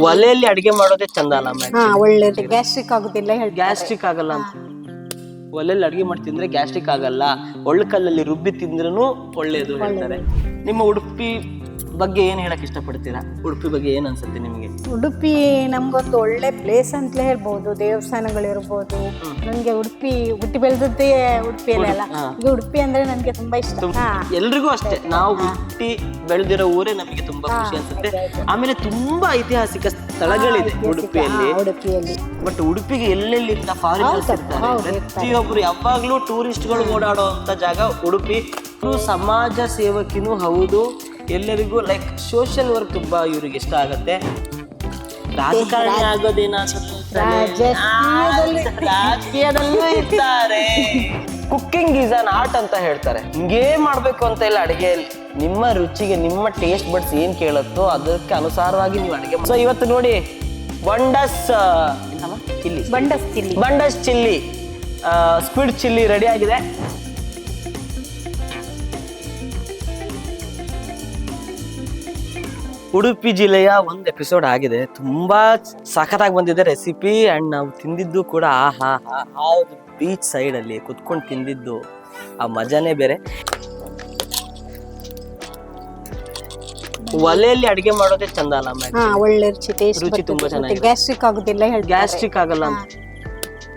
ಒಲೆಯಲ್ಲಿ ಅಡಿಗೆ ಮಾಡೋದೇ ಚಂದ ಅಲ್ಲ ಹಾ ಒಳ್ಳೇದು. ಗ್ಯಾಸ್ಟ್ರಿಕ್ ಆಗುದಿಲ್ಲ ಹೇಳ್ತಾರೆ. ಗ್ಯಾಸ್ಟ್ರಿಕ್ ಆಗಲ್ಲ ಅಂತ. ಒಲೆಯಲ್ಲಿ ಅಡಿಗೆ ಮಾಡಿ ತಿಂದ್ರೆ ಗ್ಯಾಸ್ಟ್ರಿಕ್ ಆಗಲ್ಲ. ಒಳ್ಳೆ ಕಲ್ಲಲ್ಲಿ ರುಬ್ಬಿ ತಿಂದ್ರೂ ಒಳ್ಳೇದು ಹೇಳ್ತಾರೆ. ನಿಮ್ಮ ಉಡುಪಿ ಬಗ್ಗೆ ಏನು ಹೇಳಕ್ ಇಷ್ಟಪಡ್ತೀರಾ? ಉಡುಪಿ ಬಗ್ಗೆ ಏನು ಅನ್ಸುತ್ತೆ ನಿಮಗೆ? ಉಡುಪಿ ನಮ್ಗೊಂದು ಒಳ್ಳೆ ಪ್ಲೇಸ್ ಅಂತಲೇ ಹೇಳ್ಬೋದು ದೇವಸ್ಥಾನಗಳಿರ್ಬೋದು. ನನ್ಗೆ ಉಡುಪಿ ಹುಟ್ಟಿ ಬೆಳೆದದ್ದೇ ಉಡುಪಿಯಲ್ಲೇ ಅಲ್ಲ ಈಗ ಉಡುಪಿ ಅಂದ್ರೆ ನನ್ಗೆ ತುಂಬಾ ಇಷ್ಟ. ಹಾ. ಎಲ್ರಿಗೂ ಅಷ್ಟೇ. ನಾವು ಹುಟ್ಟಿ ಬೆಳೆದಿರೋ ಊರೇ ನಮಗೆ ತುಂಬಾ ಖುಷಿ ಅನ್ಸುತ್ತೆ. ಆಮೇಲೆ ತುಂಬಾ ಐತಿಹಾಸಿಕ ಸ್ಥಳಗಳಿದೆ ಉಡುಪಿಯಲ್ಲಿ. ಉಡುಪಿಯಲ್ಲಿ. ಬಟ್ ಉಡುಪಿಗೆ ಎಲ್ಲೆಲ್ಲಿ ಫಾರಿನರ್ಸ್ ಇರ್ತಾರೆ ಪ್ರತಿಯೊಬ್ರು ಯಾವಾಗ್ಲೂ ಟೂರಿಸ್ಟ್ಗಳು ಓಡಾಡುವಂತ ಜಾಗ ಉಡುಪಿ. ಸಮಾಜ ಸೇವಕಿನೂ ಹೌದು. ಎಲ್ಲರಿಗೂ ಲೈಕ್ ಸೋಷಿಯಲ್ ವರ್ಕ್ ತುಂಬಾ ಇವ್ರಿಗೆ ಇಷ್ಟ ಆಗುತ್ತೆ. ರಾಜಕಾರಣಿ ಆಗೋದೇನ ರಾಜಕೀಯದಲ್ಲೂ ಇರ್ತಾರೆ. ಕುಕ್ಕಿಂಗ್ ಈಸ್ ಅನ್ ಆರ್ಟ್ ಅಂತ ಹೇಳ್ತಾರೆ. ಹಿಂಗೇ ಮಾಡ್ಬೇಕು ಅಂತ ಇಲ್ಲ ಅಡಿಗೆಯಲ್ಲಿ. ನಿಮ್ಮ ರುಚಿಗೆ ನಿಮ್ಮ ಟೇಸ್ಟ್ ಬಡ್ಸ್ ಏನ್ ಕೇಳುತ್ತೋ ಅದಕ್ಕೆ ಅನುಸಾರವಾಗಿ ನೀವು ಅಡಿಗೆ ಸೊ ಇವತ್ತು ನೋಡಿ ಬಂಡಸ್ ಚಿಲ್ಲಿ ಬಂಡಸ್ ಚಿಲ್ಲಿ ಬಂಡಸ್ ಚಿಲ್ಲಿ ಸ್ಕ್ವಿಡ್ ಚಿಲ್ಲಿ ರೆಡಿ ಆಗಿದೆ. ಉಡುಪಿ ಜಿಲ್ಲೆಯ ಒಂದು ಎಪಿಸೋಡ್ ಆಗಿದೆ. ತುಂಬಾ ಸಖತ್ತಾಗಿ ಬಂದಿದೆ ರೆಸಿಪಿ ಅಂಡ್ ನಾವು ತಿಂದಿದ್ದು ಕೂಡ ಆಹಾ. ಆ ಬೀಚ್ ಸೈಡ್ ಅಲ್ಲಿ ಕುತ್ಕೊಂಡು ತಿಂದಿದ್ದು. ಆ ಮಜಾನೇ ಬೇರೆ. ಒಲೆಯಲ್ಲಿ ಅಡಿಗೆ ಮಾಡೋದೇ ಚಂದ ಅಲ್ಲ ಒಳ್ಳೆ ರುಚಿ ತುಂಬಾ ಚೆನ್ನಾಗಿದೆ. ಗ್ಯಾಸ್ಟ್ರಿಕ್ ಆಗುದಿಲ್ಲ ಗ್ಯಾಸ್ಟ್ರಿಕ್ ಆಗಲ್ಲ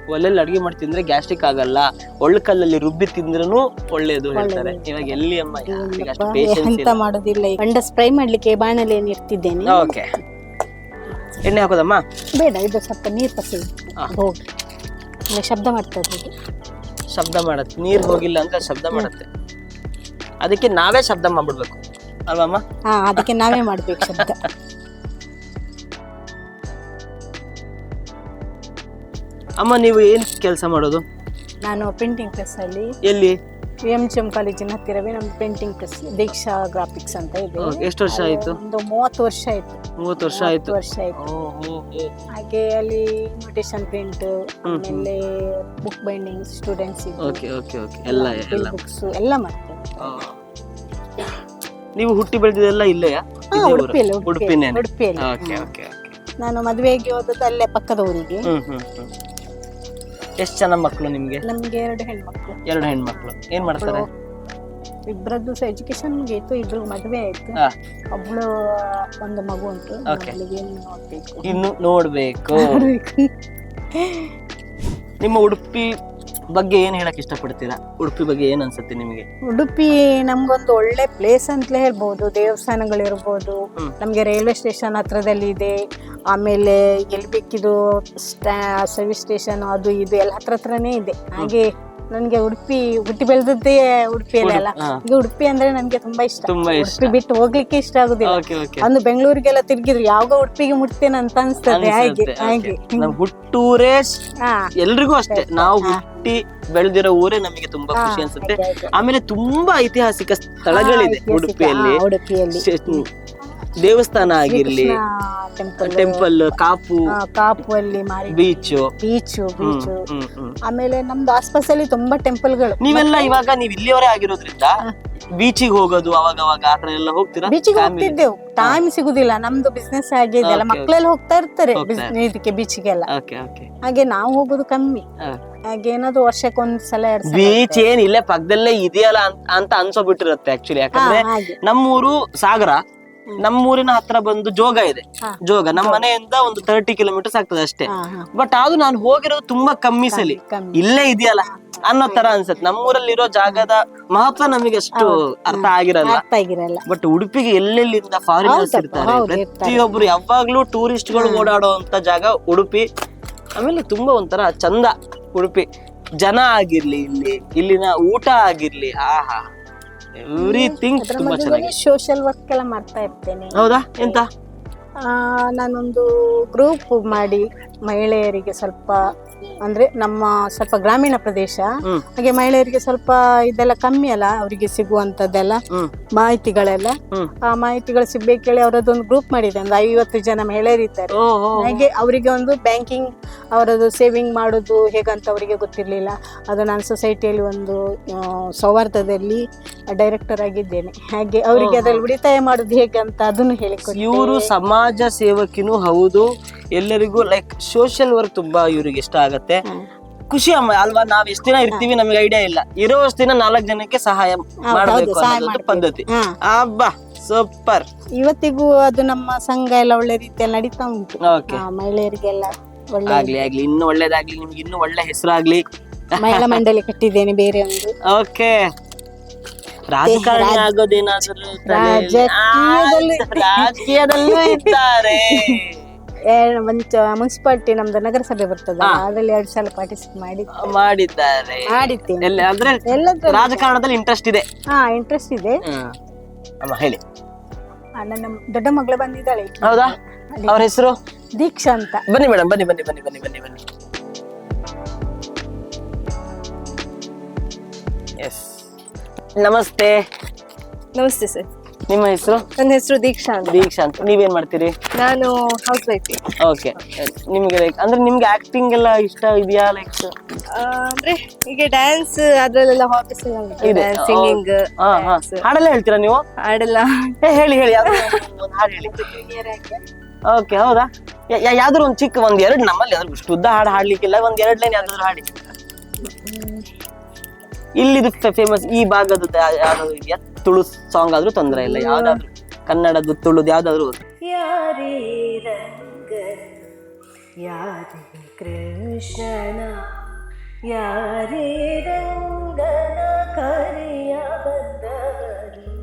ಒಲೆಯಲ್ಲಿ ಅಡಿಗೆ ಮಾಡಿ ತಿಂದ್ರೆ ಗ್ಯಾಸ್ಟ್ರಿಕ್ ಆಗಲ್ಲ. ಒಳ್ಳೆ ಕಲ್ಲಲ್ಲಿ ರುಬ್ಬಿ ತಿಂದ್ರೂ ಒಳ್ಳೇದು ಹೇಳ್ತಾರೆ. ಇವಾಗ ಎಲ್ಲಿ ಅಮ್ಮ ಯಾರಿಗೆ ಅಷ್ಟು ಪೇಷನ್ಸ್ ಎಂತ ಮಾಡೋದಿಲ್ಲ. ಈಗ. ಬಂಡಸ್ ಮಾಡ್ಲಿಕ್ಕೆ ಮಾಡ್ಲಿಕ್ಕೆ ಬಾಣಲೆಯನ್ನು ಇರ್ತಿದ್ದೇನೆ? ಓಕೆ ಎಣ್ಣೆ ಹಾಕೋದಮ್ಮ? ಬೇಡ ಇದು ಸ್ವಲ್ಪ ನೀರು ಪಸಿ. ಹಾ. ಹೋಗಿ. ಇಲ್ಲ ಶಬ್ದ ಮಾಡ್ತದೆ ಇದು ಶಬ್ದ ಮಾಡತ್ತೆ. ನೀರ್ ಹೋಗಿಲ್ಲ ಅಂದ್ರೆ ಶಬ್ದ ಮಾಡತ್ತೆ. ಅದಕ್ಕೆ ನಾವೇ ಶಬ್ದ ಮಾಡ್ಬಿಡ್ಬೇಕು. ಅಲ್ವಮ್ಮ ಹಾ ಅದಕ್ಕೆ ನಾವೇ ಮಾಡ್ಬೇಕು ಶಬ್ದ. ಅಮ್ಮ ನೀವು ಏನು ಕೆಲಸ ಮಾಡೋದು? ನಾನು ಪೇಂಟಿಂಗ್ ಪ್ರೆಸ್ ಅಲ್ಲಿ. ಎಲ್ಲಿ? ಎಂ ಜಿ ಎಂ ಕಾಲೇಜಿನ ಹತ್ತಿರವೇ ನಮ್ಮ ಪೇಂಟಿಂಗ್ ಪ್ರೆಸ್ ದೀಕ್ಷಾ ಗ್ರಾಫಿಕ್ಸ್ ಅಂತ ಇದೆ. ಓ, ಎಷ್ಟು ವರ್ಷ ಆಯ್ತು? ಒಂದು ಮೂವತ್ತು ವರ್ಷ ಆಯ್ತು. ಮೂವತ್ತು ವರ್ಷ ಆಯ್ತು. ಮೂವತ್ತು ವರ್ಷ ಆಯ್ತು. ಹಾಗೆ ಅಲ್ಲಿ ಇನ್ವಿಟೇಷನ್ ಪ್ರಿಂಟ್ ಆಮೇಲೆ book binding students okay okay okay. ಎಲ್ಲ ಎಲ್ಲ ಬುಕ್ಸ್ ಎಲ್ಲ ಮಾಡ್ತೇವೆ. ಆ. ನೀವು ಹುಟ್ಟಿ ಬೆಳೆದಿದ್ದೆಲ್ಲ ಇಲ್ಲೆಯಾ? ಹಾ, ಇದೇ ಊರು? ಉಡುಪಿಯಲ್ಲಿ ಉಡುಪಿನೇ ಉಡುಪಿಯಲ್ಲಿ. ಓಕೆ ಓಕೆ ನಾನು ಮದುವೆಗೆ ಹೋದದ್ದು ಅಲ್ಲೇ ಪಕ್ಕದ ಊರಿಗೆ. ಹ್ಮ್ ಹ್ಮ್ ಹ್ಮ್. ಎಷ್ಟು ಜನ ಮಕ್ಕಳು ನಿಮ್ಗೆ? ನಮ್ಗೆ ಎರಡು ಹೆಣ್ಮಕ್ಳು. ಎರಡು ಹೆಣ್ಮಕ್ಳು. ಏನ್ ಮಾಡ್ತಾರೆ? ಇಬ್ಬರದ್ದು ಸಹ ಎಜುಕೇಶನ್ ಇತ್ತು ಇಬ್ರು ಮದುವೆ ಆಯ್ತು. ಹಾ. ಒಬ್ಳು ಒಂದು ಮಗು ಉಂಟು Okay. ಮಗಳಿಗೆ ಏನು ನೋಡ್ಬೇಕು. ಇನ್ನು ನೋಡ್ಬೇಕು. ನಿಮ್ಮ ಉಡುಪಿ ಬಗ್ಗೆ ಏನು ಹೇಳಕ್ ಇಷ್ಟಪಡ್ತೀರಾ? ಉಡುಪಿ ಬಗ್ಗೆ ಏನು ಅನ್ಸುತ್ತೆ ನಿಮಗೆ? ಉಡುಪಿ ನಮ್ಗೊಂದು ಒಳ್ಳೆ ಪ್ಲೇಸ್ ಅಂತಲೇ ಹೇಳ್ಬೋದು. ದೇವಸ್ಥಾನಗಳಿರ್ಬೋದು ನಮಗೆ ನಮ್ಗೆ ರೈಲ್ವೆ ಸ್ಟೇಷನ್ ಹತ್ರದಲ್ಲಿ ಇದೆ. ಆಮೇಲೆ ಎಲ್ಲಿ ಬೇಕಿದು ಸ್ಟಾ ಸರ್ವಿಸ್ ಸ್ಟೇಷನ್ ಅದು ಇದು ಎಲ್ಲ ಹತ್ರ ಹತ್ರನೇ ಇದೆ. ಹಾಗೆ ನನ್ಗೆ ಉಡುಪಿ ಹುಟ್ಟಿ ಬೆಳೆದದ್ದೇ ಉಡುಪಿಯಲ್ಲಿ ಅಲ್ಲ. ಈಗ ಉಡುಪಿ ಅಂದ್ರೆ ನನ್ಗೆ ತುಂಬಾ ಇಷ್ಟ. ತುಂಬಾ ಇಷ್ಟ. ಉಡುಪಿ ಬಿಟ್ಟು ಹೋಗ್ಲಿಕ್ಕೆ ಇಷ್ಟ ಆಗುದಿಲ್ಲ. Okay okay. ಒಂದು ಬೆಂಗಳೂರಿಗೆಲ್ಲ ತಿರುಗಿದ್ರು ಯಾವಾಗ ಉಡುಪಿಗೆ ಮುಟ್ತೇನೆ ಅಂತ ಅನ್ಸ್ತದೆ ಹಾಗೆ ಹಾಗೆ. ನಮ್ ಹುಟ್ಟೂರೇ ಹಾ. ಎಲ್ರಿಗೂ ಅಷ್ಟೇ. ನಾವು ಹುಟ್ಟಿ ಬೆಳೆದಿರೋ ಊರೇ ನಮಗೆ ತುಂಬಾ ಖುಷಿ ಅನ್ಸುತ್ತೆ. ಆಮೇಲೆ ತುಂಬಾ ಐತಿಹಾಸಿಕ ಸ್ಥಳಗಳಿದೆ ಐತಿಹಾಸಿಕ, ಉಡುಪಿಯಲ್ಲಿ. ಹಾ, ಉಡುಪಿಯಲ್ಲಿ. ಶೇ- ದೇವಸ್ಥಾನ ಆಗಿರ್ಲಿ ಟೆಂಪಲ್ ಕಾಪು ಕಾಪು ಅಲ್ಲಿ ಬೀಚ್. ಬೀಚ್ ಆಮೇಲೆ ನಮ್ದು ಆಸ್ಪಾಸಲ್ಲಿ ತುಂಬಾ ಟೆಂಪಲ್ಗಳು ನೀವೆಲ್ಲ ಇವಾಗ ನೀವ್ ಇಲ್ಲಿಯವರೇ ಆಗಿರೋದ್ರಿಂದ ಬೀಚಿಗೆ ಹೋಗೋದು ಅವಾಗ ಅವಾಗ ಆತರ ಎಲ್ಲ ಹೋಗ್ತೀರಾ? ಬೀಚಿಗೆ ಹೋಗ್ತಿದ್ದೆವು. ಟೈಮ್ ಸಿಗುದಿಲ್ಲ. ನಮ್ದು ಬಿಸ್ನೆಸ್ ಆಗಿದೆ ಅಲ್ಲ. Okay, ಮಕ್ಕಳೆಲ್ಲ ಹೋಗ್ತಾ ಇರ್ತಾರೆ ಇದಕ್ಕೆ ಬೀಚಿಗೆಲ್ಲ. ಹಾಗೆ ನಾವು ಹೋಗೋದು ಕಮ್ಮಿ. ಹಾಗೆ ಏನಾದ್ರು ವರ್ಷಕ್ಕೊಂದ್ ಸಲ ಬೀಚ್ ಏನ್ ಇಲ್ಲೇ ಪಕ್ಕದಲ್ಲೇ ಇದೆಯಲ್ಲ ಅಂತ- ಅನ್ಸೋ ಬಿಟ್ಟಿರುತ್ತೆ ಆಕ್ಚುಲಿ ಯಾಕಂದ್ರೆ ನಮ್ಮೂರು ಸಾಗರ. ನಮ್ಮೂರಿನ ಹತ್ರ ಬಂದು ಜೋಗ ಇದೆ. ಜೋಗ. ನಮ್ಮ ಮನೆಯಿಂದ ಒಂದು ತರ್ಟಿ ಕಿಲೋಮೀಟರ್ಸ್ ಆಗ್ತದೆ ಅಷ್ಟೇ. ಬಟ್ ಅದು ನಾನು ಹೋಗಿರೋದು ತುಂಬಾ ಕಮ್ಮಿ ಸಲಿ. ಇಲ್ಲೇ ಇದೆಯಲ್ಲ? ಅನ್ನೋ ತರ ಅನ್ಸುತ್ತೆ. ನಮ್ಮೂರಲ್ಲಿ ಇರೋ ಜಾಗದ ಮಹತ್ವ ನಮಗೆ ಅಷ್ಟು ಅರ್ಥ ಆಗಿರಲ್ಲ. ಬಟ್ ಉಡುಪಿಗೆ ಎಲ್ಲೆಲ್ಲಿಂದ ಫಾರಿನರ್ಸ್ ಇರ್ತಾರೆ? ಪ್ರತಿಯೊಬ್ರು ಯಾವಾಗ್ಲೂ ಯಾವಾಗ್ಲೂ ಟೂರಿಸ್ಟ್ಗಳು ಓಡಾಡುವಂತ ಜಾಗ ಉಡುಪಿ. ಆಮೇಲೆ ತುಂಬಾ ಒಂಥರ ಚಂದ ಉಡುಪಿ. ಜನ ಆಗಿರ್ಲಿ ಇಲ್ಲಿ ಇಲ್ಲಿನ ಊಟ ಆಗಿರ್ಲಿ ಆಹಾ. ಎವ್ರಿಥಿಂಗ್ ತುಂಬಾ ಚೆನ್ನಾಗಿದೆ. ಸೋಷಿಯಲ್ ವರ್ಕ್ ಎಲ್ಲ ಮಾಡ್ತಾ ಇರ್ತೇನೆ. ಹೌದಾ? ಎಂತ? ಆ, ನಾನೊಂದು ಗ್ರೂಪ್ ಮಾಡಿ ಮಹಿಳೆಯರಿಗೆ ಸ್ವಲ್ಪ ಅಂದ್ರೆ ನಮ್ಮ ಸ್ವಲ್ಪ ಗ್ರಾಮೀಣ ಪ್ರದೇಶ. ಹಾಗೆ ಮಹಿಳೆಯರಿಗೆ ಸ್ವಲ್ಪ ಇದೆಲ್ಲ ಕಮ್ಮಿ ಅಲ್ಲ ಅವರಿಗೆ ಸಿಗುವಂತದ್ದೆಲ್ಲ ಮಾಹಿತಿಗಳೆಲ್ಲ. ಆ ಮಾಹಿತಿಗಳು ಸಿಗ್ಬೇಕೇಳಿ ಅವರದೊಂದು ಗ್ರೂಪ್ ಮಾಡಿದೆ ಒಂದು ಐವತ್ತು ಜನ ಮಹಿಳೆಯರಿದ್ದಾರೆ ಹಾಗೆ ಅವರಿಗೆ ಒಂದು ಬ್ಯಾಂಕಿಂಗ್ ಅವರದು ಸೇವಿಂಗ್ ಮಾಡೋದು ಹೇಗಂತ ಅವರಿಗೆ ಗೊತ್ತಿರಲಿಲ್ಲ. ಅದು ನಾನು ಸೊಸೈಟಿಯಲ್ಲಿ ಒಂದು ಸೌಹಾರ್ದದಲ್ಲಿ ಡೈರೆಕ್ಟರ್ ಆಗಿದ್ದೇನೆ. ಹಾಗೆ ಅವರಿಗೆ ಅದರಲ್ಲಿ ಉಳಿತಾಯ ಮಾಡೋದು ಹೇಗಂತ ಅಂತ ಅದನ್ನು ಹೇಳಿಕೊಡಿ ಇವರು ಸಮಾಜ ಸೇವಕಿನೂ ಹೌದು. ಎಲ್ಲರಿಗೂ ಲೈಕ್ ಸೋಷಿಯಲ್ ವರ್ಕ್ ತುಂಬಾ ಇವರಿಗೆ ಇಷ್ಟ ಆಗತ್ತೆ. ಖುಷಿ ಅಮ್ಮ ಅಲ್ವಾ? ನಾವ್ ಎಷ್ಟ್ ದಿನ ಇರ್ತೀವಿ ನಮಗೆ ಐಡಿಯಾ ಇಲ್ಲ. ಇರೋಷ್ಟು ದಿನ ನಾಲ್ಕು ಜನಕ್ಕೆ ಸಹಾಯ ಮಾಡಬೇಕು ಸಹಾಯ ಅನ್ನೋದು ಮಾಡ್ಬೇಕು. ಪದ್ಧತಿ. ಹಾ ಅಬ್ಬಾ ಸೂಪರ್. ಇವತ್ತಿಗೂ ಅದು ನಮ್ಮ ಸಂಘ ಎಲ್ಲ ಒಳ್ಳೆ ರೀತಿಯಲ್ಲಿ ನಡೀತಾ ಉಂಟು. ಓಕೆ ಆ, ಮಹಿಳೆಯರಿಗೆಲ್ಲ ಒಳ್ಳೆ ಆಗ್ಲಿ ಆಗ್ಲಿ ಇನ್ನು ಒಳ್ಳೇದಾಗ್ಲಿ ನಿಮ್ಗೆ ಇನ್ನು ಒಳ್ಳೆ ಹೆಸರಾಗ್ಲಿ. ಮಹಿಳಾ ಮಂಡಳಿ ಕಟ್ಟಿದ್ದೇನೆ ಬೇರೆ ಒಂದು. ಓಕೆ ರಾಜಕಾರಣಿ ಆಗೋದೇನಾದ್ರೂ ತಲೆಯಲ್ಲಿ- ರಾಜಕೀಯದಲ್ಲಿ- ಆ, ರಾಜಕೀಯದಲ್ಲೂ ಇದ್ದಾರೆ. ಮುನ್ಸಿಪಾಲಿಟಿ ನಮ್ದು ನಗರಸಭೆ ಬರ್ತದ ಅದ್ರಲ್ಲಿ ಎರಡು ಸಲ ಪಾರ್ಟಿಸಿಪೇಟ್ ಮಾಡಿ. ಮಾಡಿದ್ದಾರೆ. ಮಾಡಿದ್ದೇನೆ ಎಲ್ಲ ಅಂದ್ರೆ ಎಲ್ಲದ್ರಲ್ಲಿ ರಾಜಕಾರಣದಲ್ಲಿ ಇಂಟ್ರೆಸ್ಟ್ ಇದೆ. ಹಾ ಇಂಟ್ರೆಸ್ಟ್ ಇದೆ. ಅಮ್ಮ ಹೇಳಿ. ಆ, ನನ್ನ ದೊಡ್ಡ ಮಗಳು ಬಂದಿದ್ದಾಳೆ. ಹೌದಾ? ಅವ್ರ ಹೆಸರು? ದೀಕ್ಷಾ ಅಂತ. ಬನ್ನಿ ಮೇಡಮ್ ಬನ್ನಿ ಬನ್ನಿ ಬನ್ನಿ ಬನ್ನಿ ಬನ್ನಿ ಬನ್ನಿ. ಎಸ್ ನಮಸ್ತೆ. ನಮಸ್ತೆ ಸರ್. ನಿಮ್ಮ ಹೆಸರು? ನನ್ನ ಹೆಸರು ದೀಕ್ಷಾ ಅಂತ. ದೀಕ್ಷಾ ಅಂತ. ನೀವೇನ್ ಮಾಡ್ತೀರಿ? ನಾನು ಹೌಸ್ ವೈಫ್ ಓಕೆ ನಿಮ್ಗೆ ಲೈಕ್ ಅಂದ್ರೆ ನಿಮ್ಗೆ ಆಕ್ಟಿಂಗ್ ಎಲ್ಲ ಇಷ್ಟ ಇದೆಯಾ ಲೈಕ್ ಅಂದ್ರೆ ಈಗ ಡ್ಯಾನ್ಸ್ ಅದ್ರಲ್ಲೆಲ್ಲ ಹಾಬೀಸ್ ಎಲ್ಲ ಇದೆ. ಸಿಂಗಿಂಗ್ ಹಾ ಹಾ. ಹಾಡೆಲ್ಲ ಹೇಳ್ತೀರಾ ನೀವು? ಹಾಡೆಲ್ಲ. ಏ, ಹೇಳಿ ಹೇಳಿ. ಹಾಡು ಹೇಳಿ. ಓಕೆ ಹೌದಾ? ಯಾವ್ದಾದ್ರು ಒಂದು ಚಿಕ್ಕ ಒಂದ್ ಎರಡು ನಮ್ಮಲ್ಲಿ ಅದ್ರ ಇಷ್ಟು ಉದ್ದ ಹಾಡು ಹಾಡ್ಲಿಕ್ಕಿಲ್ಲ ಒಂದ್ ಎರಡು ಲೈನ್ ಯಾವ್ದಾದ್ರು ಹಾಡಿ ಇಲ್ಲಿದು ಫೇಮಸ್ ಈ ಭಾಗದ ಯಾವ್ದಾದ್ರು ಇದೆಯಾ? ತುಳು ಸಾಂಗ್ ಆದ್ರೂ ತೊಂದರೆ ಇಲ್ಲ, ಯಾವ್ದಾದ್ರು. ಕನ್ನಡದ್ದು ತುಳುದು ಯಾವ್ದಾದ್ರು ಯಾರೇ ರಂಗ, ಯಾರೇ ಕೃಷ್ಣನ, ಯಾರೇ ರಂಗನ ಕರೆಯ ಬಂದರು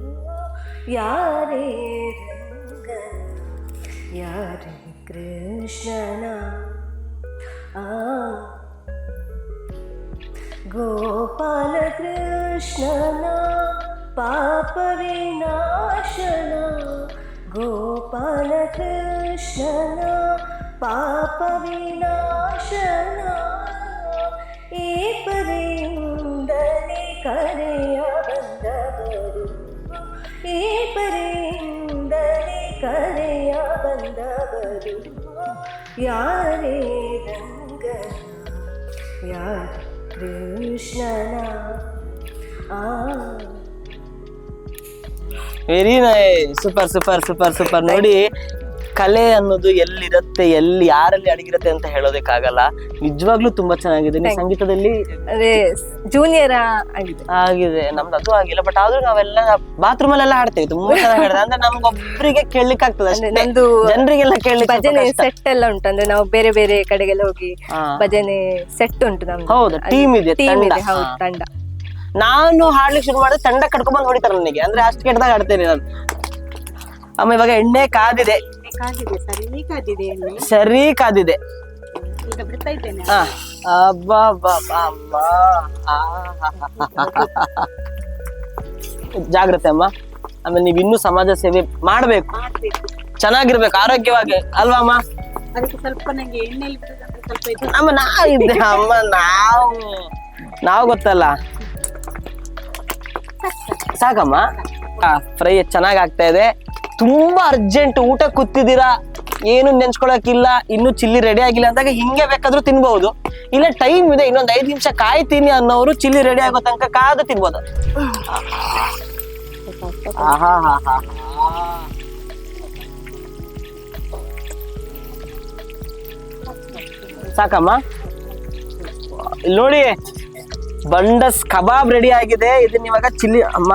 ಯಾರೇ ರಂಗನ ಯಾರೇ ಕೃಷ್ಣನ, ಆ ಗೋಪಾಲ ಕೃಷ್ಣನ ಪಾಪ ವಿನಾಶನ ಗೋಪಾಲ ಕೃಷ್ಣನ ಪಾಪ ವಿನಾಶನ ಈ ಪರಿಂದಲೇ ಕರೆಯ ಬಂದವರು ಈ ವೆರಿ ನೈ ಸೂಪರ್ ಸೂಪರ್ ಸೂಪರ್ ಸೂಪರ್ ನೋಡಿ ಕಲೆ ಅನ್ನೋದು ಎಲ್ಲಿರುತ್ತೆ ಎಲ್ಲಿ ಯಾರಲ್ಲಿ ಅಡಗಿರುತ್ತೆ ಅಂತ ಹೇಳೋದಕ್ಕಾಗಲ್ಲ. ನಿಜವಾಗ್ಲೂ ತುಂಬಾ ಚೆನ್ನಾಗಿದೆ. ನೀವು ಸಂಗೀತದಲ್ಲಿ ಅದೇ ಜೂನಿಯರ್ ಆಗಿದೆ. ಆಗಿದೆ. ನಮ್ದು ಅದು ಆಗಿಲ್ಲ ಬಟ್ ಆದ್ರೂ ನಾವೆಲ್ಲ ಬಾತ್ರೂಮ್ ಅಲ್ಲೆಲ್ಲ ಹಾಡ್ತೇವೆ. ತುಂಬಾ ಚೆನ್ನಾಗಿ ಹಾಡಿದೆ ಅಂದ್ರೆ ನಮ್ಗೊಬ್ರಿಗೆ ಕೇಳಲಿಕ್ಕೆ ಆಗ್ತದೆ ಅಷ್ಟೇ. ನಮ್ದು ಜನರಿಗೆಲ್ಲ ಕೇಳಲಿಕ್ಕೆ ಭಜನೆ ಸೆಟ್ ಎಲ್ಲ ಉಂಟು. ಅಂದ್ರೆ ನಾವು ಬೇರೆ ಬೇರೆ ಕಡೆಗೆಲ್ಲ ಹೋಗಿ. ಭಜನೆ ಸೆಟ್ ಉಂಟು ನಮ್ದು. ಹೌದು ಟೀಮ್ ಇದೆ ಟೀಮ್ ತಂಡ. ಇದೆ ಹೌದು ತಂಡ. ನಾನು ಹಾಡ್ಲಿಕ್ಕೆ ಶುರು ಮಾಡಿದ್ರೆ ತಂಡ ಕಟ್ಕೊಂಡ್ ಬಂದು ಹೊಡಿತಾರೆ ನನಗೆ ಅಂದ್ರೆ ಅಷ್ಟು ಕೆಟ್ಟದಾಗ ಆಡ್ತೇನೆ ನಾನು. ಅಮ್ಮ ಇವಾಗ ಎಣ್ಣೆ ಕಾದಿದೆ. ಕಾದಿದೆ ಸರಿ. ಕಾದಿದೆ ಎಣ್ಣೆ? ಸರಿ ಕಾದಿದೆ. ಈಗ ಬಿಡ್ತಾ ಇದ್ದೇನೆ. ಹಾ. ಅಬ್ಬಾ. ಜಾಗ್ರತೆ ಅಮ್ಮ. ಆಮೇಲೆ ನೀವು ಇನ್ನು ಸಮಾಜ ಸೇವೆ ಮಾಡ್ಬೇಕು. ಚೆನ್ನಾಗಿರ್ಬೇಕು ಆರೋಗ್ಯವಾಗಿ. ಅಲ್ವಾ ಅಮ್ಮ? ಅದಕ್ಕೆ ಸ್ವಲ್ಪ ನಂಗೆ ಎಣ್ಣೆಯಲ್ಲಿ ಸ್ವಲ್ಪ ಇದು. ಅಮ್ಮ ನಾ ಇದ್ದೆ ಅಮ್ಮ ನಾವು. ನಾವು ಗೊತ್ತಲ್ಲ. ಸಾಕಮ್ಮ? ಫ್ರೈ ಚೆನ್ನಾಗ್ ಆಗ್ತಾ ಇದೆ. ತುಂಬಾ ಅರ್ಜೆಂಟ್ ಊಟ ಕೂತಿದ್ದೀರಾ? ಏನು ನೆನ್ಸ್ಕೊಳಕಿಲ್ಲ ಇನ್ನು ಚಿಲ್ಲಿ ರೆಡಿ ಆಗಿಲ್ಲ ಅಂದಾಗ ಹಿಂಗೆ ಬೇಕಾದ್ರೂ ತಿನ್ಬಹುದು ಇಲ್ಲ ಟೈಮ್ ಇದೆ, ಇನ್ನೊಂದ್ ಐದ್ ನಿಮಿಷ ಕಾಯ್ತೀನಿ ಅನ್ನೋರು ಚಿಲ್ಲಿ ರೆಡಿ ಆಗೋ ತನಕ ಕಾದು ತಿನ್ಬೋದು. ಸಾಕಮ್ಮ? ನೋಡಿ. ಬಂಡಸ್ ಕಬಾಬ್ ರೆಡಿ ಆಗಿದೆ. ಇದನ್ನ ಇವಾಗ ಚಿಲ್ಲಿ ಅಮ್ಮ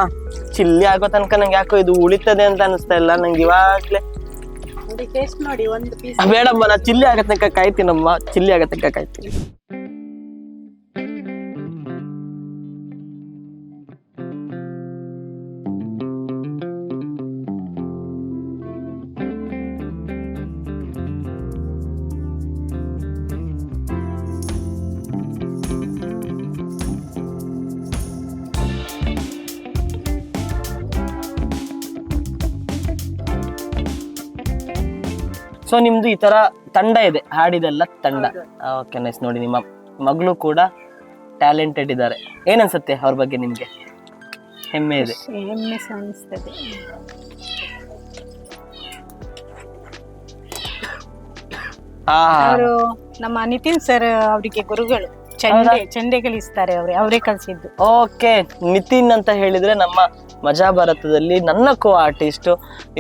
ಚಿಲ್ಲಿ ಆಗೋ ತನಕ ನಂಗೆ ಯಾಕೋ ಇದು ಉಳಿತದೆ ಅಂತ ಅನಿಸ್ತಾ ಇಲ್ಲ. ನಂಗೆ ಇವಾಗ್ಲೇ ನೋಡಿ ಟೇಸ್ಟ್ ನೋಡಿ ಒಂದು ಪೀಸ್ ಬೇಡಮ್ಮ ನಾ ಚಿಲ್ಲಿ ಆಗೋ ತನಕ ಕಾಯ್ತೀನಮ್ಮ. ಚಿಲ್ಲಿ ಆಗೋ ತನಕ ಕಾಯ್ತೀನಿ. ಸೊ ನಿಮ್ದು ಈ ತರ ತಂಡ ಇದೆ ಹಾಡಿದೆಲ್ಲ ತಂಡ. ಓಕೆ ನೈಸ್ ನೋಡಿ ನಿಮ್ಮ ಮಗಳು ಕೂಡ ಟ್ಯಾಲೆಂಟೆಡ್ ಇದ್ದಾರೆ. ಏನನ್ಸುತ್ತೆ ಅವ್ರ ಬಗ್ಗೆ ನಿಮ್ಗೆ? ಹೆಮ್ಮೆ ಇದೆ. ಹೆಮ್ಮೆ ಸಹ ಅನಿಸ್ತದೆ ಆ. ಅವರು ನಮ್ಮ ನಿತಿನ್ ಸರ್ ಅವರಿಗೆ ಗುರುಗಳು. ಚಂಡೆ ಚಂಡೆ ಕಲಿಸ್ತಾರೆ ಅವ್ರೆ ಅವರೇ ಕಲಿಸಿದ್ದು. ಓಕೆ ನಿತಿನ್ ಅಂತ ಹೇಳಿದ್ರೆ ನಮ್ಮ ಮಜಾ ಭಾರತದಲ್ಲಿ ನನ್ನ ಕೋ ಆರ್ಟಿಸ್ಟ್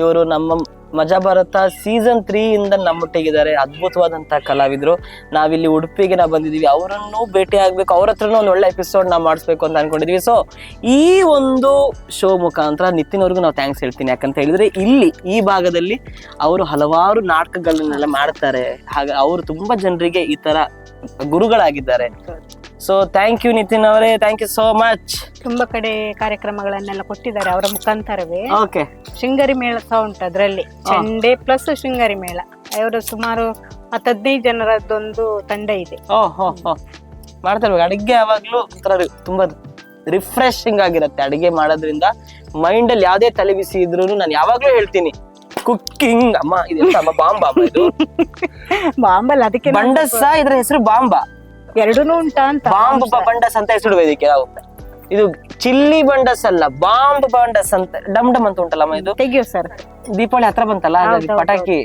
ಇವರು ನಮ್ಮ ಮಜಾ ಭಾರತ ಸೀಸನ್ ತ್ರೀ ಇಂದ ನಮ್ಮೊಟ್ಟಿಗಿದ್ದಾರೆ ಅದ್ಭುತವಾದಂತಹ ಕಲಾವಿದರು. ನಾವಿಲ್ಲಿ ಉಡುಪಿಗೆ ನಾವು ಬಂದಿದ್ದೀವಿ, ಅವರನ್ನು ಭೇಟಿ ಆಗಬೇಕು, ಅವ್ರ ಹತ್ರನೂ ಒಂದು ಒಳ್ಳೆ ಎಪಿಸೋಡ್ ನಾವು ಮಾಡಿಸ್ಬೇಕು ಅಂತ ಅನ್ಕೊಂಡಿದ್ವಿ. ಸೊ ಈ ಒಂದು ಶೋ ಮುಖಾಂತರ ನಿತಿನ್ ಅವ್ರಿಗೂ ನಾವು ಥ್ಯಾಂಕ್ಸ್ ಹೇಳ್ತೀನಿ. ಯಾಕಂತ ಹೇಳಿದ್ರೆ ಇಲ್ಲಿ, ಈ ಭಾಗದಲ್ಲಿ ಅವರು ಹಲವಾರು ನಾಟಕಗಳನ್ನೆಲ್ಲ ಮಾಡ್ತಾರೆ. ಹಾಗೆ ಅವರು ತುಂಬಾ ಜನರಿಗೆ ಈ ತರ ಗುರುಗಳಾಗಿದ್ದಾರೆ. ಸೊ ಥ್ಯಾಂಕ್ ಯು ನಿತಿನ್ ಅವರೇ. ಥ್ಯಾಂಕ್ ಯು ಸೋ ಮಚ್ ತುಂಬಾ ಕಡೆ ಕಾರ್ಯಕ್ರಮಗಳನ್ನೆಲ್ಲ ಕೊಟ್ಟಿದ್ದಾರೆ ಅವರ ಮುಖಾಂತರವೇ. ಓಕೆ ಶೃಂಗರಿ ಮೇಳ ಸಹ ಉಂಟು ಅದರಲ್ಲಿ. ಚಂಡೆ ಪ್ಲಸ್ ಶೃಂಗರಿ ಮೇಳ. ಅವರು ಸುಮಾರು ಹತ್ತು ಹದಿನೈದು ಜನರದ್ದೊಂದು ತಂಡ ಇದೆ. ಓ ಹೋ ಹೋ. ಅಡಿಗೆ ಯಾವಾಗ್ಲೂ ಒಂಥರ ತುಂಬಾ ರಿಫ್ರೆಶಿಂಗ್ ಆಗಿರುತ್ತೆ ಅಡಿಗೆ ಮಾಡೋದ್ರಿಂದ. ಮೈಂಡ್ ಅಲ್ಲಿ ಯಾವ್ದೇ ತಲೆ ಬಿಸಿ ಇದ್ರು ನಾನು ಯಾವಾಗ್ಲೂ ಹೇಳ್ತೀನಿ. ಕುಕ್ಕಿಂಗ್ ಅಮ್ಮ ಇದು ಬಾಂಬ ಇದು. ಬಾಂಬಲ್ಲ ಅದಕ್ಕೆ ಬಂಡಸ ಇದ್ರ ಹೆಸರು ಬಾಂಬ. ಎರಡೂನು ಉಂಟಾ ಅಂತ ಬಾಂಬ್ ಬಂಡಸ್ ಅಂತ ಹೆಸರು ಇದಕ್ಕೆ ನಾವು ಇದು ಚಿಲ್ಲಿ ಬಂಡಸ್ ಅಲ್ಲ ಬಾಂಬ್ ಬಂಡಸ್ ಅಂತ ಡಮ್ ಡಮ್ ಅಂತ ಉಂಟಲ್ಲ ಇದು? ತೆಗಿಯೋ ಸರ್. ದೀಪಾವಳಿ ಹತ್ರ ಬಂತಲ್ಲ ಹಾಗಾಗಿ ಪಟಾಕಿ.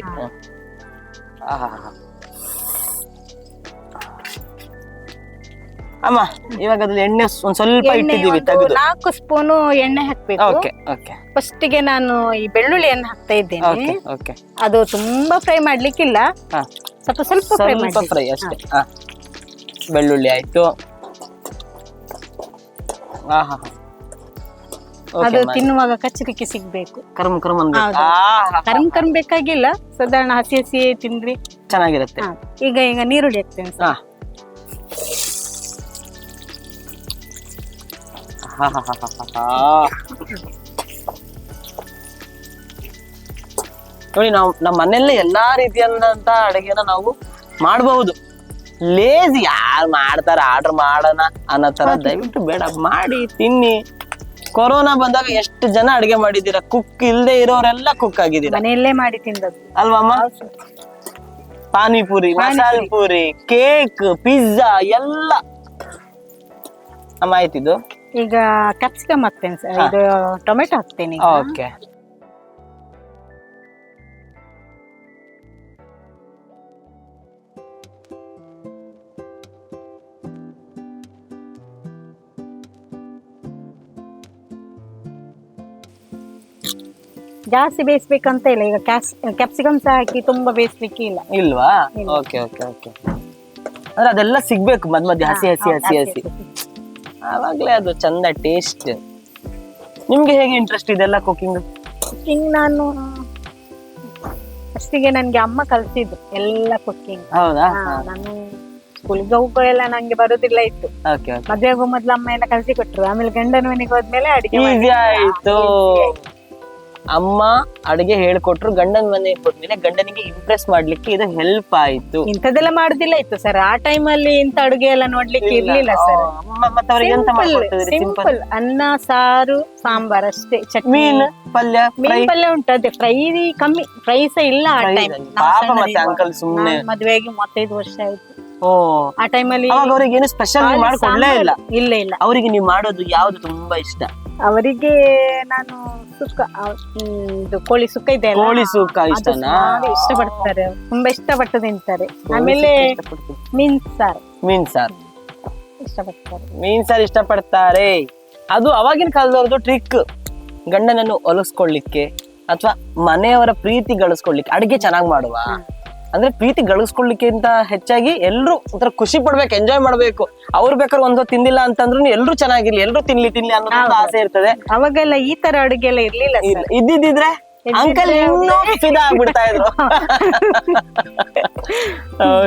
ಅಮ್ಮ ಇವಾಗ ಅದ್ರಲ್ಲಿ ಎಣ್ಣೆ ಒಂದ್ ಸ್ವಲ್ಪ ಇಟ್ಟಿದ್ದೀವಿ ತೆಗೆದು. ನಾಲ್ಕು ಸ್ಪೂನು ಎಣ್ಣೆ ಹಾಕ್ಬೇಕು. ಓಕೆ ಓಕೆ ಫಸ್ಟ್ಗೆ ನಾನು ಈ ಬೆಳ್ಳುಳ್ಳಿಯನ್ನು ಹಾಕ್ತಾ ಇದ್ದೇನೆ. ಓಕೆ ಓಕೆ ಅದು ತುಂಬಾ ಫ್ರೈ ಮಾಡ್ಲಿಕ್ಕಿಲ್ಲ. ಸ್ವಲ್ಪ ಸ್ವಲ್ಪ ಫ್ರೈ ಸ್ವಲ್ಪ ಫ್ರೈ ಅಷ್ಟೇ. ಹಾ. ಬೆಳ್ಳುಳ್ಳಿ ಆಯ್ತು ಹಾ ಅದು ತಿನ್ನುವಾಗ ಕಚ್ಚಲಿಕ್ಕೆ ಸಿಗ್ಬೇಕು ಕರ್ಮ ಕರ್ಮ ಅನ್ಬೇಕು. ಹೌದು. ಆಹಾ. ಕರ್ಮ್ ಕರ್ಮ್ ಬೇಕಾಗಿಲ್ಲ ಸಾಧಾರಣ ಹಸಿ ಹಸಿ ತಿಂದ್ರಿ ಚೆನ್ನಾಗಿರುತ್ತೆ ಹಾ. ಈಗ ಈಗ ನೀರುಳ್ಳಿ ಹಾಕ್ತೇನೆ ಸರ್ ಹಾ. ನೋಡಿ ನಾವು ನಮ್ಮ ಮನೆಯಲ್ಲೇ ಎಲ್ಲಾ ರೀತಿಯಾದಂತಹ ಅಡುಗೆನ ನಾವು ಮಾಡಬಹುದು ಲೇಜಿ ಯಾರು ಮಾಡ್ತಾರ? ಆರ್ಡರ್ ಮಾಡೋಣ ಅನ್ನೋ ತರ ದಯವಿಟ್ಟು ಬೇಡ ಮಾಡಿ ತಿನ್ನಿ. ಕೊರೋನಾ ಬಂದಾಗ ಎಷ್ಟು ಜನ ಅಡಿಗೆ ಮಾಡಿದ್ದೀರಾ? ಕುಕ್ ಇಲ್ದೆ ಇರೋರೆಲ್ಲ ಕುಕ್ ಆಗಿದ್ದೀರಾ? ಮನೆಯಲ್ಲೇ ಮಾಡಿ ತಿಂದದ್ದು. ಅಲ್ವಮ್ಮ? ಪಾನಿಪುರಿ ಮಸಾಲ ಪುರಿ ಕೇಕ್ ಪಿಜ್ಜಾ ಎಲ್ಲ. ಅಮ್ಮ ಆಯ್ತಿದ್ದು ಈಗ ಕ್ಯಾಪ್ಸಿಕಮ್ ಹಾಕ್ತೇನೆ ಸರ್ ಇದು ಟೊಮೆಟೊ ಹಾಕ್ತೇನೆ ಓಕೆ ಜಾಸ್ತಿ ಬೇಯಿಸ್ಬೇಕಂತ ಇಲ್ಲ. ಈಗ ಕ್ಯಾಪ್ಸಿಕಮ್ ಸಹ ಹಾಕಿ ತುಂಬಾ ಬೇಯಿಸ್ಲಿಕ್ಕೆ ಇಲ್ಲ. ಇಲ್ವಾ? Okay okay okay. ಅಂದ್ರೆ ಅದೆಲ್ಲ ಸಿಗ್ಬೇಕು ಮದ್ ಮಧ್ಯ ಹಸಿ ಹಸಿ ಹಸಿ. ಹಸಿ ಆವಾಗ್ಲೇ ಅದು ಚಂದ ಟೇಸ್ಟ್ ನಿಮ್ಗೆ ಹೇಗೆ ಇಂಟ್ರೆಸ್ಟ್ ಇದೆಲ್ಲ ಕುಕಿಂಗ್ ಕುಕಿಂಗ್ ನಾನು ಫಸ್ಟಿಗೆ ನನ್ಗೆ ಅಮ್ಮ ಕಲ್ಸಿದ್ರು ಎಲ್ಲ ಕುಕಿಂಗ್ ಹೌದಾ? ನಾನು ಸ್ಕೂಲ್ಗೆ ಹೋಗೋ ಎಲ್ಲ ನಂಗೆ ಬರುದಿಲ್ಲ ಇತ್ತು. ಮದ್ವೆ ಹೋಗೋ ಮೊದ್ಲು ಅಮ್ಮ ಎಲ್ಲ ಕಲ್ಸಿ ಕೊಟ್ರು ಆಮೇಲೆ ಗಂಡನ ಮನೆಗೆ ಹೋದ್ಮೇಲೆ ಅಡಿಗೆ ಈಸಿ ಆಯ್ತು. ಅಮ್ಮ ಅಡಿಗೆ ಹೇಳ್ಕೊಟ್ರು ಗಂಡನ ಮನೆ ಹೋದ್ಮೇಲೆ ಗಂಡನಿಗೆ ಇಂಪ್ರೆಸ್ ಮಾಡ್ಲಿಕ್ಕೆ ಇದು ಹೆಲ್ಪ್ ಆಯ್ತು. ಇಂಥದ್ದೆಲ್ಲ ಮಾಡುದಿಲ್ಲ ಇತ್ತು ಸರ್ ಆ ಟೈಮ್ ಅಲ್ಲಿ ಇಂತ ಅಡುಗೆ ಎಲ್ಲ ನೋಡ್ಲಿಕ್ಕೆ ಇರ್ಲಿಲ್ಲ ಸರ್ ಸಿಂಪಲ್ ಅನ್ನ ಸಾರು ಸಾಂಬಾರ್ ಅಷ್ಟೇ ಚಟ್ನಿ. ಮೀನ್ ಪಲ್ಯ ಮೀನ್ ಪಲ್ಯ ಉಂಟು ಅದೇ ಫ್ರೈ ಕಮ್ಮಿ ಫ್ರೈ ಸಹ ಇಲ್ಲ ಆ ಟೈಮ್. ಪಾಪ ಮತ್ತೆ uncle ಸುಮ್ನೆ. ಮದುವೆ ಆಗಿ ಮೂವತ್ತೈದು ವರ್ಷ ಆಯ್ತು. ಓ. ಆ ಟೈಮ್ ಅಲ್ಲಿ ಅವ್ರಿಗೆ ಏನು ಸ್ಪೆಷಲ್ ಮಾಡ್ಕೊಡ್ಲೇ ಇಲ್ಲ. ಇಲ್ಲ ಇಲ್ಲ. ಅವರಿಗೆ ನೀವು ಮಾಡೋದು ಯಾವ್ದು ತುಂಬಾ ಇಷ್ಟ? ಅವರಿಗೆ ನಾನು ಸುಕ್ಕ ಇದು ಕೋಳಿ ಸುಕ್ಕ ಇದೆ ಅಲ್ಲ, ಕೋಳಿ ಸುಕ್ಕ ಅದು ಇಷ್ಟನಾ? ಸುಮಾರು ಇಷ್ಟಪಡ್ತಾರೆ. ಅವ್ರು. ತುಂಬಾ ಇಷ್ಟಪಟ್ಟು ತಿಂತಾರೆ. ಆಮೇಲೆ ಮೀನ್ ಸಾರ್. ಮೀನ್ ಸಾರ್. ಇಷ್ಟಪಡ್ತಾರೆ. ಮೀನ್ ಸಾರ್ ಇಷ್ಟಪಡ್ತಾರೆ. ಅದು ಅವಾಗಿನ ಕಾಲದವ್ರದ್ದು ಟ್ರಿಕ್ ಗಂಡನನ್ನು ಒಲಿಸ್ಕೊಳ್ಳಿಕ್ಕೆ ಅಥವಾ ಮನೆಯವರ ಪ್ರೀತಿ ಗಳಿಸ್ಕೊಳ್ಳಿಕ್ಕೆ ಅಡಿಗೆ ಚೆನ್ನಾಗಿ ಮಾಡುವ. ಅಂದ್ರೆ ಪ್ರೀತಿ ಗಳಿಸ್ಕೊಳ್ಳಿಕ್ಕಿಂತ ಹೆಚ್ಚಾಗಿ ಎಲ್ಲರೂ ಒಂಥರ ಖುಷಿ ಪಡ್ಬೇಕು ಎಂಜಾಯ್ ಮಾಡ್ಬೇಕು. ಅವ್ರು ಬೇಕಾದ್ರೆ ಒಂದು ತಿಂದಿಲ್ಲ ಅಂತಂದ್ರು ಎಲ್ರು ಚೆನ್ನಾಗಿರ್ಲಿ ಎಲ್ರು ತಿನ್ಲಿ ತಿನ್ಲಿ ಅನ್ನೋದೊಂದು ಆಸೆ ಇರ್ತದೆ. ಅವಾಗೆಲ್ಲ ಈ ತರ ಅಡುಗೆ ಎಲ್ಲ ಇರ್ಲಿಲ್ಲ ಇದ್ದಿದ್ರೆ ಅಂಕಲ್ ಇನ್ನೂ ಫಿದಾ ಆಗ್ಬಿಡ್ತಾ ಇದ್ರು.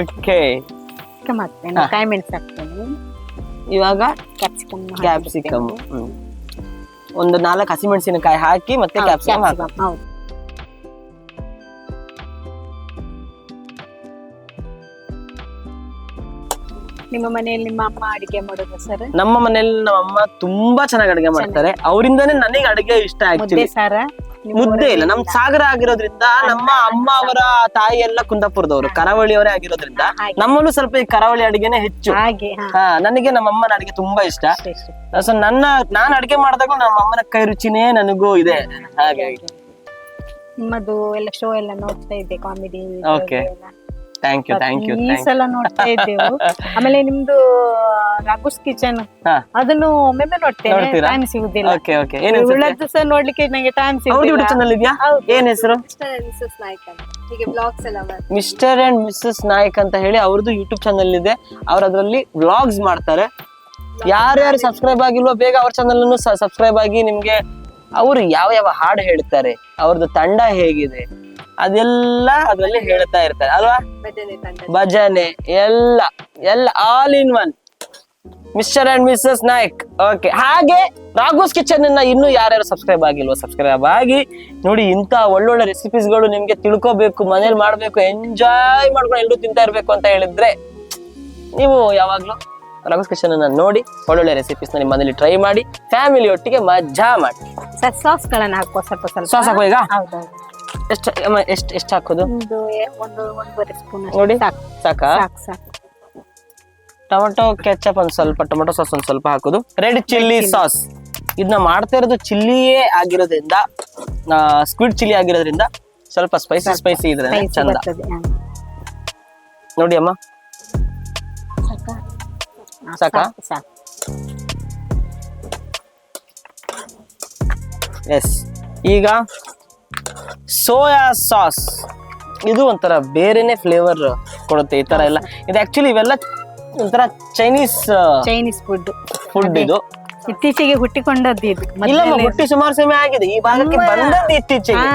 ಓಕೆ ಚಿಕ್ಕ ಮಾಡ್ತೇನೆ ಕಾಯಿ ಮೆಣಸು ಹಾಕ್ತೇನೆ. ಇವಾಗ ಕ್ಯಾಪ್ಸಿಕಮ್ ಕ್ಯಾಪ್ಸಿಕಮ್ ಒಂದು ನಾಲ್ಕು ಹಸಿಮೆಣಸಿನಕಾಯಿ ಹಾಕಿ ಮತ್ತೆ ಕ್ಯಾಪ್ಸಿಕಮ್ ಹಾಕಿ. ನಿಮ್ಮ ಮನೆಯಲ್ಲಿ ನಿಮ್ಮ ಅಮ್ಮ ಅಡಿಗೆ ಮಾಡೋದು ಸರ್ ನಮ್ಮ ಮನೇಲಿ ನಮ್ಮ ಅಮ್ಮ ತುಂಬಾ ಚೆನ್ನಾಗಿ ಅಡಿಗೆ ಮಾಡ್ತಾರೆ. ಅವರಿಂದಾನೇ ನನಗೆ ಅಡಿಗೆ ಇಷ್ಟ ಮುದ್ದೆ ಆಕ್ಚುಲಿ ಸಾರ? ಮುದ್ದೆ ಇಲ್ಲ. ನಮ್ ಸಾಗರ ಆಗಿರೋದ್ರಿಂದ ನಮ್ಮ ಅಮ್ಮ ಅವರ ತಾಯಿ ಎಲ್ಲ ಕುಂದಾಪುರದವರು. ಕರಾವಳಿಯವರೇ ಆಗಿರೋದ್ರಿಂದ. ನಮ್ಮಲ್ಲೂ ಸ್ವಲ್ಪ ಈ ಕರಾವಳಿ ಅಡಿಗೆನೆ ಹೆಚ್ಚು. ಹಾಗೆ ಹಾ. ಹಾ ನನಗೆ ನಮ್ಮ ಅಮ್ಮನ ಅಡಿಗೆ ತುಂಬಾ ಇಷ್ಟ. ಅಷ್ಟೇ ಅಷ್ಟೇ. ಸೊ ನನ್ನ ನಾನ್ ಅಡಿಗೆ ಮಾಡಿದಾಗ ನಮ್ಮ ಅಮ್ಮನ ಕೈ ರುಚಿನೇ ನನಗೂ ಇದೆ. ಹಾಗಾಗಿ. ನಿಮ್ಮದು ಎಲ್ಲ ಶೋ ಎಲ್ಲ ನೋಡ್ತಾ ಇದ್ದೆ comedy Okay. Thank you thank you ಈ ಸಲ ನೋಡ್ತಾ ಇದ್ದೆವು. ಆಮೇಲೆ ನಿಮ್ದು ರಾಘುಸ್ ಕಿಚನ್ ಹಾ. ಅದನ್ನು ಒಮ್ಮೆ ನೋಡ್ತೇನೆ. ನೋಡ್ತೀರಾ? ಟೈಮ್ ಸಿಗುದಿಲ್ಲ. ಓಕೆ ಓಕೆ ಏನ್ ಉಳ್ಳದ್ದು ಸಹ ನೋಡ್ಲಿಕ್ಕೆ ನಂಗೆ ಟೈಮ್ ಯೂಟ್ಯೂಬ್ ಸಿಗುದಿಲ್ಲ ಚಾನಲ್ ಇದೆಯಾ? ಹೌದು. ಏನ್ ಹೆಸರು? ಮಿಸ್ಟರ್ ಅಂಡ್ ಮಿಸಸ್ ನಾಯ್ಕ್ ಅಂತ. ಹೀಗೆ ಬ್ಲಾಗ್ಸ್ ಎಲ್ಲ ಮಾಡ್ತಾರೆ ಮಿಸ್ಟರ್ ಅಂಡ್ ಮಿಸ್ಸಸ್ ನಾಯಕ್ ಅಂತ ಹೇಳಿ ಅವ್ರದ್ದು ಯೂಟ್ಯೂಬ್ ಚಾನಲ್ ಇದೆ. ಅವ್ರ ಅದರಲ್ಲಿ ವ್ಲಾಗ್ಸ್ ಮಾಡ್ತಾರೆ. ಯಾರ್ಯಾರು ಸಬ್ಸ್ಕ್ರೈಬ್ ಆಗಿಲ್ವೋ ಬೇಗ ಅವ್ರ ಚಾನಲ್ ಅನ್ನು ಸಬ್ಸ್ಕ್ರೈಬ್ ಆಗಿ ನಿಮ್ಗೆ ಅವರು ಯಾವ ಯಾವ ಹಾಡು ಹೇಳ್ತಾರೆ ಅವ್ರದ್ದು ತಂಡ ಹೇಗಿದೆ ಅದೆಲ್ಲ ಅದ್ರಲ್ಲಿ ಹೇಳ್ತಾ ಇರ್ತಾರೆ ಅಲ್ವಾ? ಭಜನೆ ಎಲ್ಲ ಎಲ್ಲ all in one mister and missus Nayak okay ಹಾಗೆ ರಾಘೋಸ್ ಕಿಚನ್ ಅನ್ನ ಇನ್ನು ಯಾರ್ಯಾರು ಸಬ್ಸ್ಕ್ರೈಬ್ ಆಗಿಲ್ವೋ ಸಬ್ಸ್ಕ್ರೈಬ್ ಆಗಿ ನೋಡಿ ಇಂತ ಒಳ್ಳೊಳ್ಳೆ ರೆಸಿಪೀಸ್ಗಳು ನಿಮ್ಗೆ ತಿಳ್ಕೋಬೇಕು ಮನೇಲಿ ಮಾಡ್ಬೇಕು ಎಂಜಾಯ್ ಮಾಡ್ಕೊಂಡು ಎಲ್ಲರೂ ತಿಂತಾ ಇರ್ಬೇಕು ಅಂತ ಹೇಳಿದ್ರೆ ನೀವು ಯಾವಾಗ್ಲೂ ರಾಘೋಸ್ ಕಿಚನ್ ಅನ್ನ ನೋಡಿ ಒಳ್ಳೊಳ್ಳೆ ರೆಸಿಪೀಸ್ ನಿಮ್ಮ ಮನೇಲಿ ಟ್ರೈ ಮಾಡಿ ಫ್ಯಾಮಿಲಿ ಒಟ್ಟಿಗೆ ಮಜಾ ಮಾಡಿ. ಸರ್ ಸಾಸ್ ಗಳನ್ನ ಹಾಕುವ ಸ್ವಲ್ಪ ಸ್ವಲ್ಪ. ಸಾಸ್ ಹಾಕುವ ಈಗ ಎಷ್ಟು ಎಷ್ಟು ಎಷ್ಟು ಹಾಕೋದು? ಒಂದು ಎ- ಒಂದು ಒಂದೂವರೆ ಸ್ಪೂನ್ ನೋಡಿ ಸಾಕು. ಸಾಕಾ? ಸಾಕು ಸಾಕು. ಟೊಮೆಟೊ ಕೆಚಪ್ ಒಂದ್ ಸ್ವಲ್ಪ ಟೊಮೆಟೊ ಸಾಸ್ ಒಂದು ಸ್ವಲ್ಪ ಹಾಕೋದು. ರೆಡ್ ಚಿಲ್ಲಿ ಸಾಸ್ ಇದನ್ನ ಮಾಡ್ತಾ ಇರೋದು ಚಿಲ್ಲಿಯೇ ಆಗಿರೋದ್ರಿಂದ ಸ್ಕ್ವಿಡ್ ಚಿಲ್ಲಿ ಆಗಿರೋದ್ರಿಂದ ಸ್ವಲ್ಪ ಸ್ಪೈಸಿ ಸ್ಪೈಸಿ ಇದ್ರೆ ಚಂದ. ನೋಡಿ ಅಮ್ಮ. ಸಾಕು? ಎಸ್ ಈಗ ಸೋಯಾ ಸಾಸ್. ಇದು ಒಂಥರ ಬೇರೆನೆ ಫ್ಲೇವರ್ ಕೊಡುತ್ತೆ ಈ ತರ ಎಲ್ಲ. ಇದು ಆಕ್ಚುಲಿ ಇವೆಲ್ಲ ಒಂಥರ ಚೈನೀಸ್ ಚೈನೀಸ್ ಫುಡ್ ಫುಡ್ ಇದು. ಇತ್ತೀಚೆಗೆ ಹುಟ್ಟಿಕೊಂಡದ್ದು ಇದು ಇಲ್ಲ ಹುಟ್ಟಿ ಸುಮಾರು ಸಮಯ ಆಗಿದೆ. ಈ ಭಾಗಕ್ಕೆ ಬಂದದ್ದು ಇತ್ತೀಚೆಗೆ.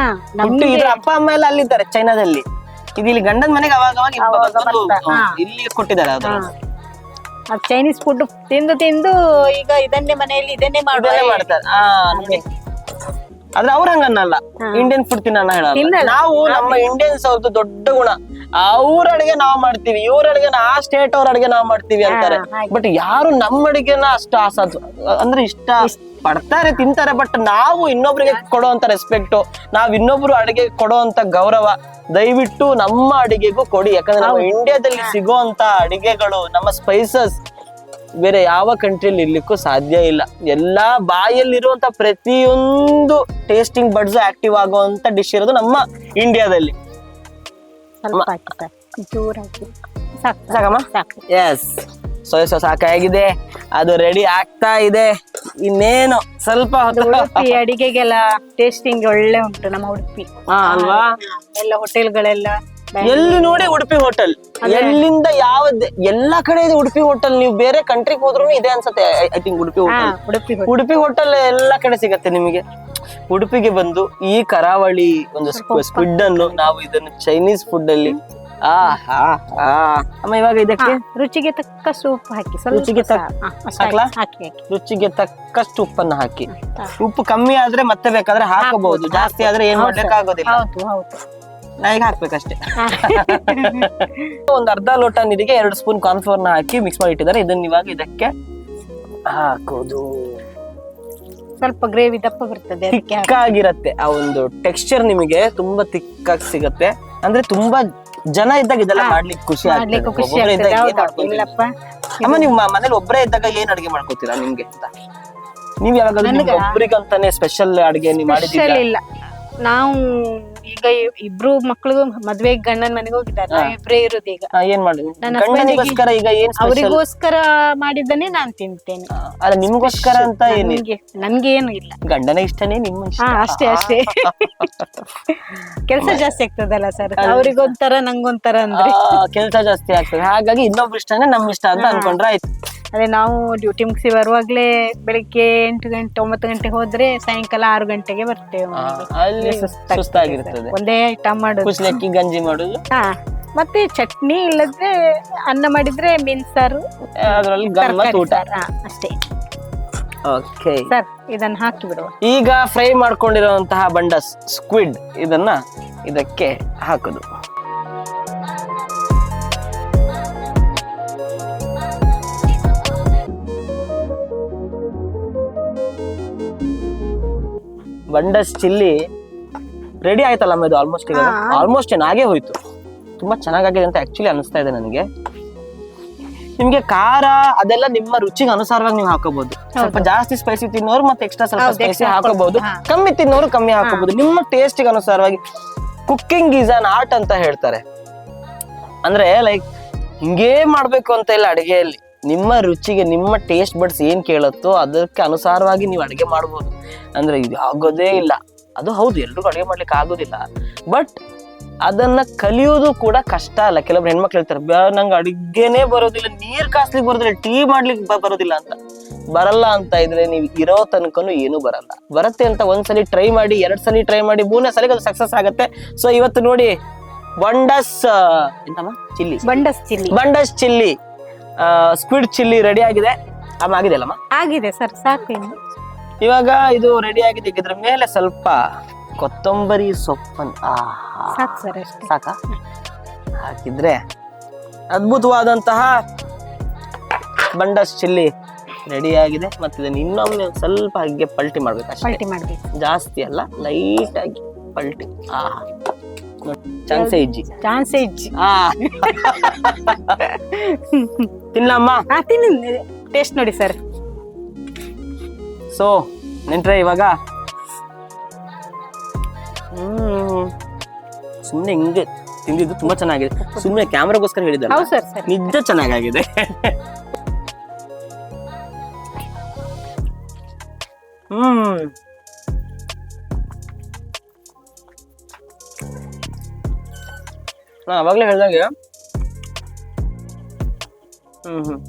ಹುಟ್ಟಿ ಇದ್ರ ಅಪ್ಪ ಅಮ್ಮ ಎಲ್ಲ ಅಲ್ಲಿದ್ದಾರೆ ಚೈನಾದಲ್ಲಿ. ಇದು ಇಲ್ಲಿ ಗಂಡನ ಮನೆಗೆ ಅವಾಗ ಅವಾಗ ಇಲ್ಲಿ ಕೊಟ್ಟಿದ್ದಾರೆ ಅದು ಚೈನೀಸ್ ಫುಡ್ ತಿಂದು ತಿಂದು ಈಗ ಇದನ್ನೇ ಮನೆಯಲ್ಲಿ ಇದನ್ನೇ ಮಾಡ್ತಾರೆ. ಆದ್ರೆ ಅವ್ರ ಹಂಗನ್ನಲ್ಲ. ಇಂಡಿಯನ್ ಫುಡ್ ತಿನ್ನ ಹೇಳಲ್ಲ. ನಾವು ನಮ್ಮ ಇಂಡಿಯನ್ಸ್ ಅವ್ರದ್ದು ದೊಡ್ಡ ಗುಣ. ಅವ್ರ ಅಡಿಗೆ ನಾವ್ ಮಾಡ್ತೀವಿ ಇವ್ರ ಅಡಿಗೆನ ಆ ಸ್ಟೇಟ್ ಅವ್ರ ಅಡಿಗೆ ನಾವ್ ಮಾಡ್ತೀವಿ ಅಂತಾರೆ. ಬಟ್ ಯಾರು ನಮ್ಮ ಅಡಿಗೆನ ಅಷ್ಟ ಆಸಾದ್ ಅಂದ್ರೆ ಇಷ್ಟ ಪಡ್ತಾರೆ ತಿಂತಾರೆ ಬಟ್ ನಾವು ಇನ್ನೊಬ್ರಿಗೆ ಕೊಡುವಂತ ರೆಸ್ಪೆಕ್ಟ್ ನಾವ್ ಇನ್ನೊಬ್ರು ಅಡಿಗೆ ಕೊಡುವಂತ ಗೌರವ ದಯವಿಟ್ಟು ನಮ್ಮ ಅಡಿಗೆಗೂ ಕೊಡಿ. ಯಾಕಂದ್ರೆ ನಾವು ಇಂಡಿಯಾದಲ್ಲಿ ಸಿಗುವಂತ ಅಡಿಗೆಗಳು ನಮ್ಮ ಸ್ಪೈಸಸ್ ಬೇರೆ ಯಾವ ಕಂಟ್ರಿಯಲ್ಲಿ ಇರ್ಲಿಕ್ಕೂ ಸಾಧ್ಯ ಇಲ್ಲ. ಎಲ್ಲ ಬಾಯಲ್ಲಿರುವಂತ ಪ್ರತಿಯೊಂದು ಟೇಸ್ಟಿಂಗ್ ಬಡ್ಸ್ ಆಕ್ಟಿವ್ ಆಗುವಂತ ಡಿಶ್ ಇರೋದು ನಮ್ಮ ಇಂಡಿಯಾದಲ್ಲಿ ಸ್ವಲ್ಪ ಹಾಕಿ ಸರ್. ಜೋರ್ ಹಾಕಿ ಸಾಕು. ಸಾಕಮ್ಮ? ಸಾಕು. ಎಸ್ ಸೋಯಾ ಸಾಸ್ ಹಾಕಾಗಿದೆ ಅದು ರೆಡಿ ಆಗ್ತಾ ಇದೆ. ಇನ್ನೇನು? ಸ್ವಲ್ಪ ಹೊತ್ತು. ಉಡುಪಿ ಅಡಿಗೆಗೆಲ್ಲ ಟೇಸ್ಟಿಂಗ್ ಒಳ್ಳೆ ಉಂಟು ನಮ್ಮ ಉಡುಪಿ. ಹಾ ಅಲ್ವಾ? ಎಲ್ಲ ಹೋಟೆಲ್ಗಳೆಲ್ಲ ಎಲ್ಲಿ ನೋಡಿ ಉಡುಪಿ ಹೋಟೆಲ್. ಎಲ್ಲಿಂದ ಯಾವ ಎಲ್ಲಾ ಕಡೆ ಇದೆ ಉಡುಪಿ ಹೋಟೆಲ್. ನೀವು ಬೇರೆ ಕಂಟ್ರಿಗೆ ಹೋದ್ರು ಇದೆ ಅನ್ಸತ್ತೆ I think Udupi hotel. Udupi hotel. ಎಲ್ಲಾ ಕಡೆ ಸಿಗತ್ತೆ ನಿಮಗೆ. ಉಡುಪಿಗೆ ಬಂದು ಈ ಕರಾವಳಿ ಒಂದು ಸ್ಕ್ವಿಡ್ ಅನ್ನು ನಾವು ಇದನ್ನು ಚೈನೀಸ್ ಫುಡ್ ಅಲ್ಲಿ ಅಮ್ಮ ಇವಾಗ ಇದಕ್ಕೆ? ರುಚಿಗೆ ತಕ್ಕ ಸೂಪ್ ಹಾಕಿ ರುಚಿಗೆ? ಹಾಕಿ ರುಚಿಗೆ ತಕ್ಕಷ್ಟು ಉಪ್ಪನ್ನ ಹಾಕಿ. ಉಪ್ಪು ಕಮ್ಮಿ ಆದ್ರೆ ಮತ್ತೆ ಬೇಕಾದ್ರೆ ಹಾಕಬಹುದು. ಜಾಸ್ತಿ ಆದ್ರೆ ಏನ್ ಮಾಡ್ಲಿಕ್ಕೆ ಆಗೋದಿಲ್ಲ. ಈಗ ಹಾಕ್ಬೇಕಷ್ಟೇ. ಒಂದು ಅರ್ಧ ಲೋಟ ನೀರಿಗೆ ಎರಡು ಸ್ಪೂನ್ ಕಾರ್ನ್ಫ್ಲೋರ್ನ ಹಾಕಿ ಮಿಕ್ಸ್ ಮಾಡಿ ಇಟ್ಟಿದ್ದಾರೆ. ಇದನ್ನ ಇವಾಗ ಇದಕ್ಕೆ ಹಾಕೋದು. ಸ್ವಲ್ಪ ಗ್ರೇವಿ ದಪ್ಪ ಬರ್ತದೆ. ತಿಕ್ಕಾಗಿರತ್ತೆ ಆ ಒಂದು ಟೆಕ್ಸ್ಚರ್ ನಿಮಗೆ ತುಂಬಾ ತಿಕ್ಕಾಗಿ ಸಿಗತ್ತೆ. ಅಂದ್ರೆ ತುಂಬಾ ಜನ ಇದ್ದಾಗ ಇದೆಲ್ಲ ಮಾಡ್ಲಿಕ್ಕೆ ಖುಷಿ ಅಮ್ಮ ನೀವು ಮ- ಮನೇಲಿ ಒಬ್ಬರೇ ಇದ್ದಾಗ ಏನ್ ಅಡಿಗೆ ಮಾಡ್ಕೋತೀರಾ ನಿಮ್ಗೆ ಅಂತ? ನೀವ್ ಯಾವಾಗ ಒಬ್ಬರಿಗಂತಾನೆ ಒಬ್ರಿಗಂತಾನೆ ಸ್ಪೆಷಲ್ ಅಡಿಗೆ ನೀವು ಮಾಡಿದ್ದೀರಾ? ನಾವು ಈಗ ಇಬ್ರು ಮಕ್ಳು ಮದ್ವೆ ಗಂಡನ ಮನೆಗೆ ಹೋಗಿದ್ದಾರೆ. ಇಬ್ರೇ ಇರೋದು ಈಗ. ಹಾ, ಏನ್ ಮಾಡಿ ನನ್ನ ಗಂಡನಿಗೋಸ್ಕರ ಈಗ ಏನ್ ಸ್ಪೆಷಲ್ ಅವರಿಗೋಸ್ಕರ ಮಾಡಿದ್ದನ್ನೇ ನಾನ್ ತಿಂತೇನೆ. ಅಲ್ಲ ನಿಮ್ಗೋಸ್ಕರ ಅಂತ ನಿಮ್ಗೆ ನನ್ಗೆ ನನ್ಗೆ ಏನು ಇಲ್ಲ. ಗಂಡನ ಇಷ್ಟನೇ ನಿಮ್ಮ ಇಷ್ಟ? ಹಾ ಅಷ್ಟೇ ಅಷ್ಟೇ. ಕೆಲಸ ಜಾಸ್ತಿ ಆಗ್ತದಲ್ಲ ಸರ್? ಅವ್ರಿಗೊಂಥರ ನಂಗೊಂಥರ ಅಂದ್ರೆ. ಕೆಲಸ ಜಾಸ್ತಿ ಆಗ್ತದೆ. ಹಾಗಾಗಿ ಇನ್ನೊಬ್ರು ಇಷ್ಟನೇ ನಮ್ ಇಷ್ಟ ಅಂತ ಅನ್ಕೊಂಡ್ರೆ ಆಯ್ತು. ಅದೇ ನಾವು ಡ್ಯೂಟಿ ಮುಗಿಸಿ ಬರುವಾಗ್ಲೇ ಬೆಳಿಗ್ಗೆ ಎಂಟು ಗಂಟೆ ಒಂಬತ್ತು ಗಂಟೆ ಹೋದ್ರೆ ಸಾಯಂಕಾಲ ಆರು ಗಂಟೆಗೆ ಬರ್ತೇವೆ. ಆ, ಮನೆಗೆ. ಅಲ್ಲಿ ಒಂದೇ ಐಟಮ್ ಮಾಡೋದು. ಕುಸ್ಲಕ್ಕಿ ಗಂಜಿ ಮಾಡುದು. ಹಾ ಮತ್ತೆ ಚಟ್ನಿ ಇಲ್ಲದ್ರೆ ಅನ್ನ ಮಾಡಿದ್ರೆ ಮೀನ್ ಸಾರು ಅದ್ರಲ್ಲಿ ಗಮ್ಮತ್ ಊಟ ಹಾ, ಅಷ್ಟೇ. ಓಕೆ. ಸರ್ ಇದನ್ನ ಹಾಕಿ ಬಿಡುವ. ಈಗ ಫ್ರೈ ಮಾಡ್ಕೊಂಡಿರುವಂತಹ ಬಂಡ ಸ್ಕ್ವಿಡ್ ಇದನ್ನ ಇದಕ್ಕೆ ಹಾಕುದು. ಬಂಡಸ್ ಚಿಲ್ಲಿ ರೆಡಿ ಆಯ್ತಲ್ಲ ಇದು ಆಲ್ಮೋಸ್ಟ್ ಈಗ? ಆಲ್ಮೋಸ್ಟ್ ಏನಾಗೇ ಹೋಯ್ತು. ತುಂಬಾ ಚೆನ್ನಾಗಾಗಿದೆ ಅಂತ ಆಕ್ಚುಲಿ ಅನಿಸ್ತಾ ಇದೆ ನನಗೆ. ನಿಮ್ಗೆ ಖಾರ ಅದೆಲ್ಲ ನಿಮ್ಮ ರುಚಿಗೆ ಅನುಸಾರವಾಗಿ ನೀವು ಹಾಕೋಬಹುದು ಸ್ವಲ್ಪ ಜಾಸ್ತಿ ಸ್ಪೈಸಿ ತಿನ್ನೋರು ಮತ್ತೆ ಎಕ್ಸ್ಟ್ರಾ ಸ್ವಲ್ಪ ಸ್ಪೈಸಿ ಹಾಕೋಬಹುದು ಕಮ್ಮಿ ತಿನ್ನೋರು ಕಮ್ಮಿ ಹಾಕೋಬಹುದು ನಿಮ್ಮ ಟೇಸ್ಟಿಗೆ ಅನುಸಾರವಾಗಿ ಕುಕ್ಕಿಂಗ್ ಈಸ್ ಅನ್ ಆರ್ಟ್ ಅಂತ ಹೇಳ್ತಾರೆ. ಅಂದ್ರೆ ಲೈಕ್ ಹಿಂಗೇ ಮಾಡ್ಬೇಕು ಅಂತ ಇಲ್ಲ ಅಡಿಗೆಯಲ್ಲಿ. ನಿಮ್ಮ ರುಚಿಗೆ ನಿಮ್ಮ ಟೇಸ್ಟ್ ಬಡ್ಸ್ ಏನ್ ಕೇಳುತ್ತೋ ಅದಕ್ಕೆ ಅನುಸಾರವಾಗಿ ನೀವು ಅಡಿಗೆ ಮಾಡ್ಬೋದು. ಅಂದ್ರೆ ಇದು ಆಗೋದೇ ಇಲ್ಲ. ಅದು ಹೌದು ಎಲ್ರಿಗೂ ಅಡುಗೆ ಮಾಡ್ಲಿಕ್ಕೆ ಆಗೋದಿಲ್ಲ. ಬಟ್ ಅದನ್ನ ಕಲಿಯೋದು ಕೂಡ ಕಷ್ಟ ಅಲ್ಲ. ಕೆಲವೊಬ್ರು ಹೆಣ್ಮಕ್ಳು ಹೇಳ್ತಾರೆ "ಬ್ಯಾ, ನಂಗೆ ಅಡಿಗೆನೇ ಬರೋದಿಲ್ಲ ನೀರ್ ಕಾಸ್ಲಿಕ್ಕೆ ಬರೋದಿಲ್ಲ ಟೀ ಮಾಡ್ಲಿಕ್ಕೆ ಬರೋದಿಲ್ಲ ಅಂತ. ಬರಲ್ಲ ಅಂತ ಇದ್ರೆ ನೀವು ಇರೋ ತನಕನು ಏನು ಬರಲ್ಲ. ಬರುತ್ತೆ ಅಂತ ಒಂದ್ಸಲಿ ಟ್ರೈ ಮಾಡಿ ಎರಡ್ ಸಲ ಟ್ರೈ ಮಾಡಿ ಮೂರನೇ ಸಲಿಗೆ ಅದು ಸಕ್ಸಸ್ ಆಗುತ್ತೆ. ಸೊ ಇವತ್ತು ನೋಡಿ ಬಂಡಸ್ ಎಂತಮ್ಮ? ಚಿಲ್ಲಿ ಬಂಡಸ್ ಚಿಲ್ಲಿ ಬಂಡಸ್ ಚಿಲ್ಲಿ ಸ್ಕ್ವಿಡ್ ಚಿಲ್ಲಿ ರೆಡಿ ಆಗಿದೆ. ಅಮ್ಮ ಆಗಿದೆ ಅಲ್ಲಮ್ಮ? ಆಗಿದೆ ಸರ್ ಸಾಕು. ಇವಾಗ ಇದು ರೆಡಿ ಆಗಿದೆ. ಇದ್ರ ಮೇಲೆ ಸ್ವಲ್ಪ ಕೊತ್ತಂಬರಿ ಸೊಪ್ಪನ್ ಆಹಾ. ಸಾಕು ಸರ್ ಅಷ್ಟೇ. ಸಾಕ? ಹಾಕಿದ್ರೆ ಅದ್ಭುತವಾದಂತಹ ಬಂಡಸ್ ಚಿಲ್ಲಿ ರೆಡಿ ಆಗಿದೆ. ಮತ್ತೆ ಇದನ್ನ ಇನ್ನೊಮ್ಮೆ ಒಂದ್ ಸ್ವಲ್ಪ ಹಾಗೆ ಪಲ್ಟಿ ಮಾಡ್ಬೇಕು ಅಷ್ಟೇ. ಪಲ್ಟಿ ಮಾಡ್ಬೇಕು. ಜಾಸ್ತಿ ಅಲ್ಲ ಲೈಟ್ ಆಗಿ ಪಲ್ಟಿ. ಆ ಚಾನ್ಸೇ ಇಜ್ಜಿ. ಚಾನ್ಸೇ ಇಜ್ಜಿ. ಆ. ತಿನ್ನಮ್ಮ ಹಾ ತಿನ್ನಿ ಟೇಸ್ಟ್ ನೋಡಿ ಸರ್. ಸೊ ನೆಂಟ್ರೆ ಇವಾಗ? ಹ್ಮ್. ಸುಮ್ನೆ ಹಿಂಗೆ ತಿಂದಿದ್ದು ತುಂಬಾ ಚೆನ್ನಾಗಿದೆ. ಸುಮ್ಮನೆ ಕ್ಯಾಮ್ರಾಗೋಸ್ಕರ ಹೇಳಿದ್ದಲ್ಲ? ಹೌದು ಸರ್ ಸರ್. ನಿಜ ಚೆನ್ನಾಗಾಗಿದೆ. ಹ್ಮ್. ನಾ ಅವಾಗ್ಲೇ ಹೇಳ್ದಂಗೆ ಹ್ಮ್ ಹ್ಮ್.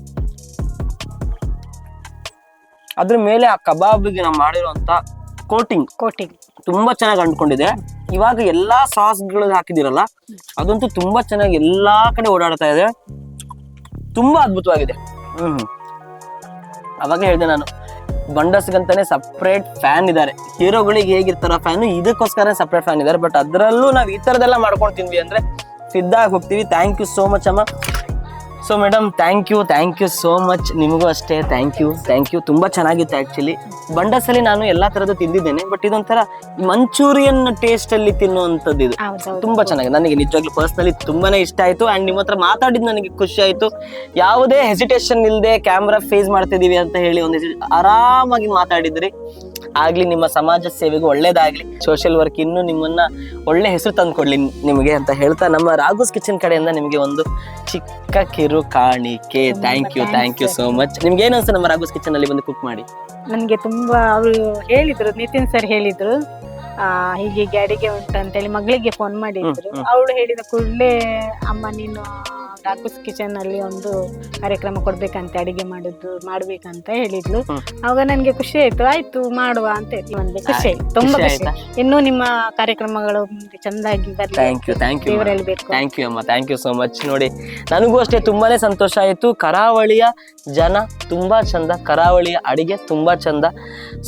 ಅದ್ರ ಮೇಲೆ ಆ ಕಬಾಬ್ಗೆ ನಾವು ಮಾಡಿರುವಂತ ಕೋಟಿಂಗ್. ಕೋಟಿಂಗ್. ತುಂಬಾ ಚೆನ್ನಾಗಿ ಅಂಟ್ಕೊಂಡಿದೆ. ಇವಾಗ ಎಲ್ಲಾ ಸಾಸ್ಗಳು ಹಾಕಿದಿರಲ್ಲ ಅದಂತೂ ತುಂಬಾ ಚೆನ್ನಾಗಿ ಎಲ್ಲಾ ಕಡೆ ಓಡಾಡ್ತಾ ಇದೆ. ತುಂಬಾ ಅದ್ಭುತವಾಗಿದೆ. ಹ್ಮ್. ಅವಾಗ ಹೇಳಿದೆ ನಾನು ಬಂಡಸ್ಗಂತಾನೆ ಸಪ್ರೇಟ್ ಫ್ಯಾನ್ ಇದ್ದಾರೆ. ಹೀರೋಗಳಿಗೆ ಹೇಗಿರ್ತಾರ ಫ್ಯಾನ್ ಇದಕ್ಕೋಸ್ಕರ ಸಪ್ರೇಟ್ ಫ್ಯಾನ್ ಇದ್ದಾರೆ. ಬಟ್ ಅದರಲ್ಲೂ ನಾವು ಈ ತರದೆಲ್ಲ ಮಾಡ್ಕೊಂಡು ತಿಂದ್ವಿ ಅಂದ್ರೆ ಸಿದ್ಧಾಗಿ ಹೋಗ್ತೀವಿ. ಥ್ಯಾಂಕ್ ಯು ಸೋ ಮಚ್ ಅಮ್ಮ. So madam thank you thank you so much ನಿಮಗೂ ಅಷ್ಟೇ ಥ್ಯಾಂಕ್ ಯು ಥ್ಯಾಂಕ್ ಯು ತುಂಬಾ ಚೆನ್ನಾಗಿತ್ತು ಆ್ಯಕ್ಚುಲಿ ಬಂಡಸಲ್ಲಿ ನಾನು ಎಲ್ಲಾ ತರದ್ದು ತಿಂದಿದ್ದೇನೆ ಬಟ್ ಇದೊಂಥರ ಮಂಚೂರಿಯನ್ ಟೇಸ್ಟ್ ಅಲ್ಲಿ ತಿನ್ನುವಂಥದ್ದು ಇದು. ತುಂಬ ತುಂಬಾ ಚೆನ್ನಾಗಿದೆ. ನನಗೆ ನಿಜವಾಗ್ಲೂ ಪರ್ಸ್ನಲಿ ತುಂಬಾನೇ ಇಷ್ಟ ಆಯ್ತು. ಅಂಡ್ ನಿಮ್ಮ ಹತ್ರ ಮಾತಾಡಿದ್ ನನಗೆ ಖುಷಿ ಆಯ್ತು. ಯಾವುದೇ ಹೆಸಿಟೇಷನ್ ಇಲ್ಲದೆ ಕ್ಯಾಮ್ರಾ ಫೇಸ್ ಮಾಡ್ತಿದೀವಿ ಅಂತ ಹೇಳಿ ಒಂದು ಆರಾಮಾಗಿ ಮಾತಾಡಿದ್ರಿ. ಆಗ್ಲಿ ನಿಮ್ಮ ಸಮಾಜ ಸೇವೆಗೆ ಒಳ್ಳೇದಾಗ್ಲಿ. ಸೋಷಿಯಲ್ ವರ್ಕ್ ಇನ್ನೂ ನಿಮ್ಮನ್ನ ಒಳ್ಳೆ ಹೆಸರು ತಂದ್ಕೊಡ್ಲಿ ನಿಮಗೆ ಅಂತ ಹೇಳ್ತಾ ನಮ್ಮ ರಾಘುಸ್ ಕಿಚನ್ ಕಡೆಯಿಂದ ನಿಮಗೆ ಒಂದು ಚಿಕ್ಕ ಕಿರು ಕಾಣಿಕೆ. Thank you thank you so much ನಿಮ್ಗೆ ಏನು ಅನ್ಸುತ್ತೆ ನಮ್ಮ ರಾಘುಸ್ ಕಿಚನ್ ಅಲ್ಲಿ ಬಂದು ಕುಕ್ ಮಾಡಿ? ನನಗೆ ತುಂಬಾ ಅವರು ಹೇಳಿದ್ರು ನಿತಿನ್ ಸರ್ ಹೇಳಿದ್ರು. ಹೀಗೆ ಹೀಗೆ ಅಡಿಗೆ ಉಂಟು ಅಂತೇಳಿ ಮಗಳಿಗೆ ಫೋನ್ ಮಾಡಿದ್ರು. ಅವಳು ಹೇಳಿದ ಕೂಡಲೇ ಅಮ್ಮ ನೀನು ಡಾಕ್ಟರ್ಸ್ ಕಿಚನ್ ಅಲ್ಲಿ ಒಂದು ಕಾರ್ಯಕ್ರಮ ಕೊಡ್ಬೇಕಂತ ಅಡಿಗೆ ಮಾಡುದು ಮಾಡ್ಬೇಕಂತ ಹೇಳಿದ್ಲು. ಅವಾಗ ನನ್ಗೆ ಖುಷಿ ಆಯ್ತು. ಆಯ್ತು ಮಾಡುವ ಅಂತ ಹೇಳಿ ಖುಷಿ ಆಯ್ತು ತುಂಬಾ ಖುಷಿ? ಇನ್ನೂ ನಿಮ್ಮ ಕಾರ್ಯಕ್ರಮಗಳು ಚಂದಾಗಿ ಥ್ಯಾಂಕ್ ಯು ಅಮ್ಮ. ಥ್ಯಾಂಕ್ ಯು ಸೋ ಮಚ್ ನೋಡಿ ನನಗೂ ಅಷ್ಟೇ ತುಂಬಾನೇ ಸಂತೋಷ ಆಯಿತು. ಕರಾವಳಿಯ ಜನ ತುಂಬಾ ಚಂದ. ಕರಾವಳಿಯ ಅಡಿಗೆ ತುಂಬಾ ಚಂದ.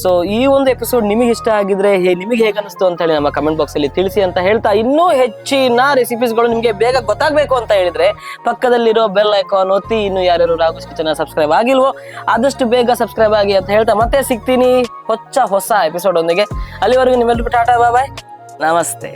ಸೊ ಈ ಒಂದು ಎಪಿಸೋಡ್ ನಿಮಗೆ ಇಷ್ಟ ಆಗಿದ್ರೆ ನಿಮಗೆ ಹೇಗೆ ಅನಿಸ್ತು ಅಂತ ಹೇಳಿ ನಮ್ಮ ಕಮೆಂಟ್ ಬಾಕ್ಸ್ ಅಲ್ಲಿ ತಿಳಿಸಿ ಅಂತ ಹೇಳ್ತಾ ಇನ್ನೂ ಹೆಚ್ಚಿನ ರೆಸಿಪೀಸ್ಗಳು ನಿಮಗೆ ಬೇಗ ಗೊತ್ತಾಗಬೇಕು ಅಂತ ಹೇಳಿದ್ರೆ ಪಕ್ಕದಲ್ಲಿರೋ ಬೆಲ್ ಐಕಾನ್ ಒತ್ತಿ ಇನ್ನು ಯಾರ್ಯಾರು ರಾಘು ಕಿಚನ್ ಸಬ್ಸ್ಕ್ರೈಬ್ ಆಗಿಲ್ವೋ ಆದಷ್ಟು ಬೇಗ ಸಬ್ಸ್ಕ್ರೈಬ್ ಆಗಿ ಅಂತ ಹೇಳ್ತಾ ಮತ್ತೆ ಸಿಗ್ತೀನಿ ಹೊಚ್ಚ ಹೊಸ ಎಪಿಸೋಡ್ ಒಂದಿಗೆ. ಅಲ್ಲಿವರೆಗೂ ನಿಮ್ಮೆಲ್ಲರಿಗೂ ಟಾಟಾ ಬಾಯ್ ನಮಸ್ತೆ.